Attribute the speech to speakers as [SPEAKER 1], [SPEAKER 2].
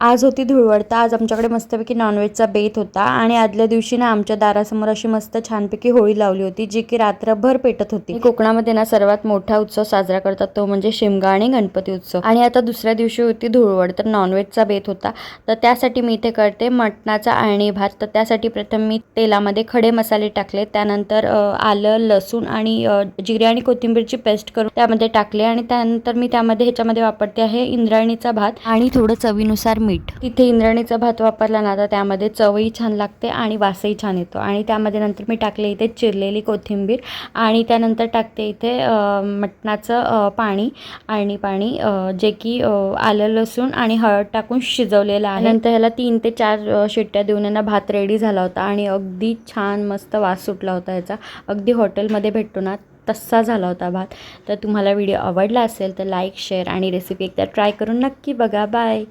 [SPEAKER 1] आज होती धुळवड तर आज आमच्याकडे मस्तपैकी नॉनव्हेजचा बेत होता आणि आदल्या दिवशी ना आमच्या दारासमोर अशी मस्त छानपैकी होळी लावली होती जी की रात्रभर पेटत होती. कोकणामध्ये ना सर्वात मोठा उत्सव साजरा करतात तो म्हणजे शिमगा आणि गणपती उत्सव. आणि आता दुसऱ्या दिवशी होती धुळवड तर नॉनव्हेजचा बेत होता. तर त्यासाठी मी इथे करते मटणाचा अळणी भात. तर त्यासाठी प्रथम मी तेलामध्ये खडे मसाले टाकले. त्यानंतर आलं लसूण आणि जिरे आणि कोथिंबीरची पेस्ट करून त्यामध्ये टाकले. आणि त्यानंतर मी त्यामध्ये ह्याच्यामध्ये वापरते आहे इंद्रायणीचा भात. आणि थोडं चवीनुसार मीठ. तिथे इंद्राणीचा भात वापरला ना तर त्यामध्ये चवही छान लागते आणि वासही छान येतो. आणि त्यामध्ये नंतर मी टाकले इथे चिरलेली कोथिंबीर आणि त्यानंतर टाकते इथे मटणाचं पाणी. आणि पाणी जे की आलं लसूण आणि हळद टाकून शिजवलेलं आहे. नंतर ह्याला तीन ते चार शिट्ट्या देऊन यांना भात रेडी झाला होता आणि अगदी छान मस्त वास सुटला होता याचा. अगदी हॉटेलमध्ये भेटतो ना तसा झाला होता भात. तर तुम्हाला व्हिडिओ आवडला असेल तर लाईक शेअर आणि रेसिपी एकदा ट्राय करून नक्की बघा. बाय